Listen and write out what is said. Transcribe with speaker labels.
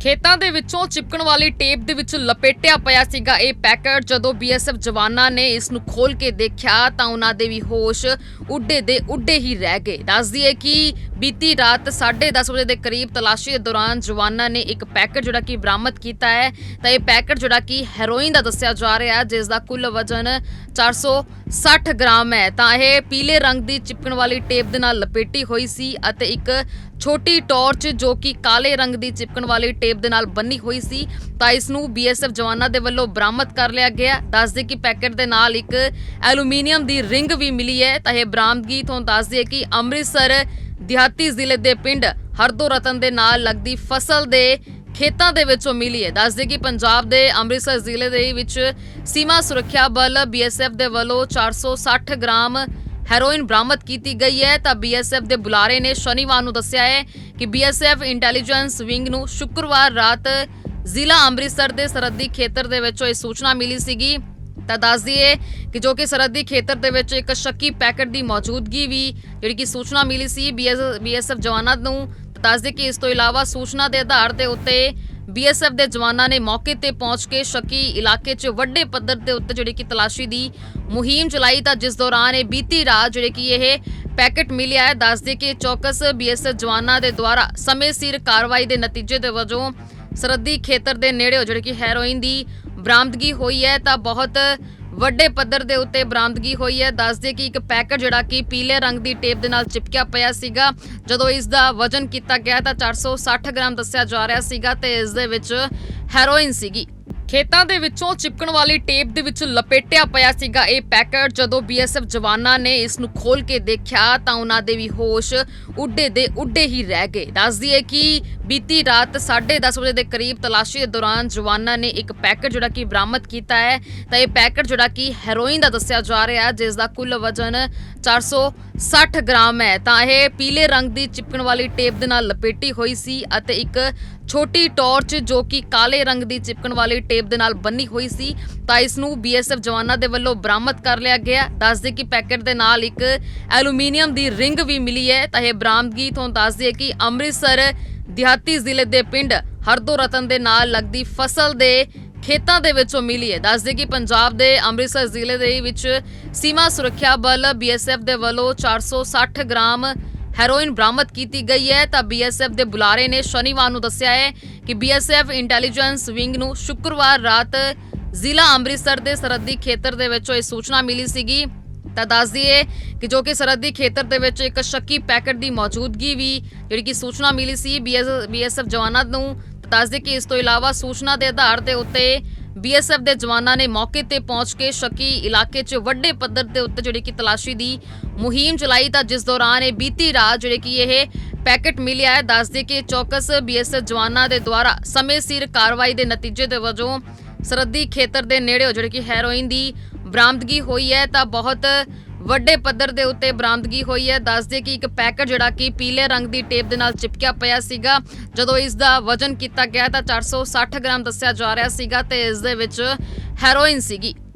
Speaker 1: ਖੇਤਾਂ ਦੇ ਵਿੱਚੋਂ ਚਿਪਕਣ ਵਾਲੀ ਟੇਪ ਦੇ ਵਿੱਚ ਲਪੇਟਿਆ ਪਿਆ ਸੀਗਾ ਇਹ ਪੈਕਟ। ਜਦੋਂ ਬੀਐਸਐਫ ਜਵਾਨਾਂ ਨੇ ਇਸ ਨੂੰ ਖੋਲ ਕੇ ਦੇਖਿਆ ਤਾਂ ਉਹਨਾਂ ਦੇ ਵੀ ਹੋਸ਼ ਉੱਡੇ ਦੇ ਉੱਡੇ ਹੀ ਰਹਿ ਗਏ। ਦੱਸਦੀ ਹੈ ਕਿ ਬੀਤੀ ਰਾਤ 10:30 ਵਜੇ ਦੇ ਕਰੀਬ ਤਲਾਸ਼ੀ ਦੇ ਦੌਰਾਨ ਜਵਾਨਾਂ ਨੇ ਇੱਕ ਪੈਕੇਟ ਜਿਹੜਾ ਕਿ ਬਰਾਮਦ ਕੀਤਾ ਹੈ। ਤਾਂ ਇਹ ਪੈਕਟ ਜਿਹੜਾ ਕਿ ਹੈਰੋਇਨ ਦਾ ਦੱਸਿਆ ਜਾ ਰਿਹਾ ਹੈ, ਜਿਸ ਦਾ ਕੁੱਲ ਵਜ਼ਨ 460 ਗ੍ਰਾਮ ਹੈ। ਤਾਂ ਇਹ ਪੀਲੇ ਰੰਗ ਦੀ ਚਿਪਕਣ ਵਾਲੀ ਟੇਪ ਦੇ ਨਾਲ ਲਪੇਟੀ ਹੋਈ ਸੀ ਅਤੇ ਇੱਕ ਛੋਟੀ ਟਾਰਚ ਜੋ ਕਿ ਕਾਲੇ ਰੰਗ ਦੀ ਚਿਪਕਣ ਵਾਲੀ ਟੇਪ ਦੇ ਨਾਲ ਬੰਨੀ ਹੋਈ ਸੀ। ਤਾਂ ਇਸ ਨੂੰ ਬੀਐਸਐਫ ਜਵਾਨਾਂ ਦੇ ਵੱਲੋਂ ਬਰਾਮਦ ਕਰ ਲਿਆ ਗਿਆ। ਦੱਸਦੇ ਕਿ ਪੈਕੇਟ ਦੇ ਨਾਲ ਇੱਕ ਐਲੂਮੀਨੀਅਮ ਦੀ ਰਿੰਗ ਵੀ ਮਿਲੀ ਹੈ। ਤਾਂ ਇਹ ਬਰਾਮਦਗੀ ਤੋਂ ਦੱਸਦੇ ਕਿ ਅੰਮ੍ਰਿਤਸਰ ਦਿਹਾਤੀ ਜ਼ਿਲ੍ਹੇ ਦੇ ਪਿੰਡ ਹਰਦੋ ਰਤਨ ਦੇ ਨਾਲ ਲੱਗਦੀ ਫਸਲ ਦੇ ਖੇਤਾਂ ਦੇ ਵਿੱਚੋਂ ਮਿਲੀ ਹੈ। ਦੱਸਦੇ ਕਿ ਪੰਜਾਬ ਦੇ ਅੰਮ੍ਰਿਤਸਰ ਜ਼ਿਲ੍ਹੇ ਦੇ ਵਿੱਚ ਸੀਮਾ ਸੁਰੱਖਿਆ ਬਲ ਬੀਐਸਐਫ ਦੇ ਵੱਲੋਂ 460 ਗ੍ਰਾਮ ਹੈਰੋਇਨ ਬਰਾਮਦ ਕੀਤੀ ਗਈ ਹੈ। ਤਾਂ ਬੀਐਸਐਫ ਦੇ ਬੁਲਾਰੇ ਨੇ ਸ਼ਨੀਵਾਰ ਨੂੰ ਦੱਸਿਆ ਹੈ ਕਿ ਬੀਐਸਐਫ ਇੰਟੈਲੀਜੈਂਸ ਵਿੰਗ ਨੂੰ ਸ਼ੁੱਕਰਵਾਰ ਰਾਤ ਜ਼ਿਲ੍ਹਾ ਅੰਮ੍ਰਿਤਸਰ ਦੇ ਸਰਹੱਦੀ ਖੇਤਰ ਦੇ ਵਿੱਚੋਂ ਇਹ ਸੂਚਨਾ ਮਿਲੀ ਸੀਗੀ। ਤਾਂ ਦੱਸ ਦਈਏ ਕਿ ਜੋ ਕਿ ਸਰਹੱਦੀ ਖੇਤਰ ਦੇ ਵਿੱਚ ਇੱਕ ਸ਼ੱਕੀ ਪੈਕਟ ਦੀ ਮੌਜੂਦਗੀ ਵੀ ਜਿਹੜੀ ਕਿ ਸੂਚਨਾ ਮਿਲੀ ਸੀ ਬੀਐਸਐਫ ਜਵਾਨਾਂ ਨੂੰ, ਤਾਂ ਦੱਸ ਦਈਏ ਕਿ ਇਸ ਤੋਂ ਇਲਾਵਾ ਸੂਚਨਾ ਦੇ ਆਧਾਰ ਦੇ ਉੱਤੇ ਬੀਐਸਐਫ ਦੇ ਜਵਾਨਾਂ ਨੇ ਮੌਕੇ ਤੇ ਪਹੁੰਚ ਕੇ ਸ਼ੱਕੀ ਇਲਾਕੇ 'ਚ ਵੱਡੇ ਪੱਧਰ ਦੇ ਉੱਤੇ ਜਿਹੜੀ ਕਿ ਤਲਾਸ਼ੀ ਦੀ ਮੁਹਿੰਮ ਚਲਾਈ, ਤਾਂ ਜਿਸ ਦੌਰਾਨ ਇਹ ਬੀਤੀ ਰਾਤ ਜਿਹੜੇ ਕਿ ਇਹ ਪੈਕੇਟ ਮਿਲਿਆ ਹੈ ਦੱਸਦੇ ਕਿ ਚੌਕਸ ਬੀਐਸਐਫ ਜਵਾਨਾਂ ਦੇ ਦੁਆਰਾ ਸਮੇਂ ਸਿਰ ਕਾਰਵਾਈ ਦੇ ਨਤੀਜੇ ਦੇ ਵਜੋਂ ਸਰਹੱਦੀ ਖੇਤਰ ਦੇ ਨੇੜੇ ਜਿਹੜੀ ਕਿ ਹੈਰੋਇਨ ਦੀ ਬਰਾਮਦਗੀ ਹੋਈ ਹੈ ਤਾਂ ਬਹੁਤ ਵੱਡੇ ਪੱਧਰ ਦੇ ਉੱਤੇ ਬਰਾਮਦਗੀ ਹੋਈ ਹੈ। ਦੱਸਦੇ ਕਿ ਇੱਕ ਪੈਕਟ ਜਿਹੜਾ ਕਿ ਪੀਲੇ ਰੰਗ ਦੀ ਟੇਪ ਦੇ ਨਾਲ ਚਿਪਕਿਆ ਪਿਆ ਸੀਗਾ। ਜਦੋਂ ਇਸ ਦਾ ਵਜ਼ਨ ਕੀਤਾ ਗਿਆ ਤਾਂ 460 ਗ੍ਰਾਮ ਦੱਸਿਆ ਜਾ ਰਿਹਾ ਸੀਗਾ ਤੇ ਇਸ ਦੇ ਵਿੱਚ ਹੈਰੋਇਨ ਸੀਗੀ। ਖੇਤਾਂ ਦੇ ਵਿੱਚੋਂ ਚਿਪਕਣ ਵਾਲੀ ਟੇਪ ਦੇ ਵਿੱਚ ਲਪੇਟਿਆ ਪਿਆ ਸੀਗਾ ਇਹ ਪੈਕਟ। ਜਦੋਂ ਬੀਐਸਐਫ ਜਵਾਨਾਂ ਨੇ ਇਸ ਨੂੰ ਖੋਲ ਕੇ ਦੇਖਿਆ ਤਾਂ ਉਹਨਾਂ ਦੇ ਵੀ ਹੋਸ਼ ਉੱਡੇ ਦੇ ਉੱਡੇ ਹੀ ਰਹਿ ਗਏ। ਦੱਸਦੀ ਹੈ ਕਿ ਬੀਤੀ ਰਾਤ 10:30 ਵਜੇ ਦੇ ਕਰੀਬ ਤਲਾਸ਼ੀ ਦੇ ਦੌਰਾਨ ਜਵਾਨਾਂ ਨੇ ਇੱਕ ਪੈਕੇਟ ਜਿਹੜਾ ਕਿ ਬਰਾਮਦ ਕੀਤਾ ਹੈ, ਤਾਂ ਇਹ ਪੈਕਟ ਜਿਹੜਾ ਕਿ ਹੈਰੋਇਨ ਦਾ ਦੱਸਿਆ ਜਾ ਰਿਹਾ ਹੈ ਜਿਸ ਦਾ ਕੁੱਲ ਵਜ਼ਨ 460 ਗ੍ਰਾਮ ਹੈ। ਤਾਂ ਇਹ ਪੀਲੇ ਰੰਗ ਦੀ ਚਿਪਕਣ ਵਾਲੀ ਟੇਪ ਦੇ ਨਾਲ ਲਪੇਟੀ ਹੋਈ ਸੀ ਅਤੇ ਇੱਕ ਛੋਟੀ ਟਾਰਚ ਜੋ ਕਿ ਕਾਲੇ ਰੰਗ ਦੀ ਚਿਪਕਣ ਵਾਲੀ ਟੇਪ ਦੇ ਨਾਲ ਬੰਨੀ ਹੋਈ ਸੀ, ਤਾਂ ਇਸ ਨੂੰ ਬੀਐਸਐਫ ਜਵਾਨਾਂ ਦੇ ਵੱਲੋਂ ਬਰਾਮਦ ਕਰ ਲਿਆ ਗਿਆ। ਦੱਸਦੇ ਕਿ ਪੈਕੇਟ ਦੇ ਨਾਲ ਇੱਕ ਐਲੂਮੀਨੀਅਮ ਦੀ ਰਿੰਗ ਵੀ ਮਿਲੀ ਹੈ, ਤਾਂ ਇਹ ਬਰਾਮਦਗੀ ਤੋਂ ਦੱਸਦੇ ਕਿ ਅੰਮ੍ਰਿਤਸਰ ਦਿਹਾਤੀ ਜ਼ਿਲ੍ਹੇ ਦੇ ਪਿੰਡ ਹਰਦੋ ਰਤਨ ਦੇ ਨਾਲ ਲੱਗਦੀ ਫਸਲ ਦੇ ਖੇਤਾਂ ਦੇ ਵਿੱਚੋਂ ਮਿਲੀ ਹੈ। ਦੱਸਦੇ ਕਿ ਪੰਜਾਬ ਦੇ ਅੰਮ੍ਰਿਤਸਰ ਜ਼ਿਲ੍ਹੇ ਦੇ ਵਿੱਚ ਸੀਮਾ ਸੁਰੱਖਿਆ ਬਲ ਬੀਐਸਐਫ ਦੇ ਵੱਲੋਂ 460 ਗ੍ਰਾਮ ਹੈਰੋਇਨ ਬਰਾਮਦ ਕੀਤੀ ਗਈ ਹੈ ਤਾਂ ਬੀਐਸਐਫ ਦੇ ਬੁਲਾਰੇ ਨੇ ਸ਼ਨੀਵਾਰ ਨੂੰ ਦੱਸਿਆ ਹੈ ਕਿ ਬੀਐਸਐਫ ਇੰਟੈਲੀਜੈਂਸ ਵਿੰਗ ਨੂੰ ਸ਼ੁੱਕਰਵਾਰ ਰਾਤ ਜ਼ਿਲ੍ਹਾ ਅੰਮ੍ਰਿਤਸਰ ਦੇ ਸਰਹੱਦੀ ਖੇਤਰ ਦੇ ਵਿੱਚੋਂ ਇਹ ਸੂਚਨਾ ਮਿਲੀ ਸੀਗੀ। ਤਾਂ ਦੱਸ ਦਈਏ ਕਿ ਜੋ ਕਿ ਸਰਹੱਦੀ ਖੇਤਰ ਦੇ ਵਿੱਚ ਇੱਕ ਸ਼ੱਕੀ ਪੈਕਟ ਦੀ ਮੌਜੂਦਗੀ ਵੀ ਜਿਹੜੀ ਕਿ ਸੂਚਨਾ ਮਿਲੀ ਸੀ ਬੀਐਸਐਫ ਜਵਾਨਾਂ ਨੂੰ, ਤਾਂ ਦੱਸ ਦਈਏ ਕਿ ਇਸ ਤੋਂ ਇਲਾਵਾ ਸੂਚਨਾ ਦੇ ਆਧਾਰ ਦੇ ਉੱਤੇ ਬੀਐਸਐਫ ਦੇ ਜਵਾਨਾਂ ਨੇ ਮੌਕੇ ਤੇ ਪਹੁੰਚ ਕੇ ਸ਼ੱਕੀ ਇਲਾਕੇ 'ਚ ਵੱਡੇ ਪੱਧਰ ਦੇ ਉੱਤੇ ਜਿਹੜੀ ਕਿ ਤਲਾਸ਼ੀ ਦੀ ਮੁਹਿੰਮ ਚਲਾਈ ਤਾਂ ਜਿਸ ਦੌਰਾਨ ਇਹ ਬੀਤੀ ਰਾਤ ਜਿਹੜੇ ਕਿ ਇਹ ਪੈਕੇਟ ਮਿਲਿਆ ਹੈ, ਦੱਸਦੇ ਕਿ ਚੌਕਸ ਬੀਐਸਐਫ ਜਵਾਨਾਂ ਦੇ ਦੁਆਰਾ ਸਮੇਂ ਸਿਰ ਕਾਰਵਾਈ ਦੇ ਨਤੀਜੇ ਦੇ ਵਜੋਂ ਸਰਹੱਦੀ ਖੇਤਰ ਦੇ ਨੇੜੇ ਜਿਹੜੀ ਕਿ ਹੈਰੋਇਨ ਦੀ ਬਰਾਮਦਗੀ ਹੋਈ ਹੈ ਤਾਂ ਬਹੁਤ ਵੱਡੇ ਪੱਧਰ ਦੇ ਉੱਤੇ ਬਰਾਮਦਗੀ ਹੋਈ ਹੈ। ਦੱਸਦੇ ਕਿ ਇੱਕ ਪੈਕਟ ਜਿਹੜਾ ਕਿ ਪੀਲੇ ਰੰਗ ਦੀ ਟੇਪ ਦੇ ਨਾਲ ਚਿਪਕਿਆ ਪਿਆ ਸੀਗਾ। ਜਦੋਂ ਇਸ ਦਾ ਵਜ਼ਨ ਕੀਤਾ ਗਿਆ ਤਾਂ 460 ਗ੍ਰਾਮ ਦੱਸਿਆ ਜਾ ਰਿਹਾ ਸੀਗਾ ਤੇ ਇਸ ਦੇ ਵਿੱਚ ਹੈਰੋਇਨ ਸੀਗੀ।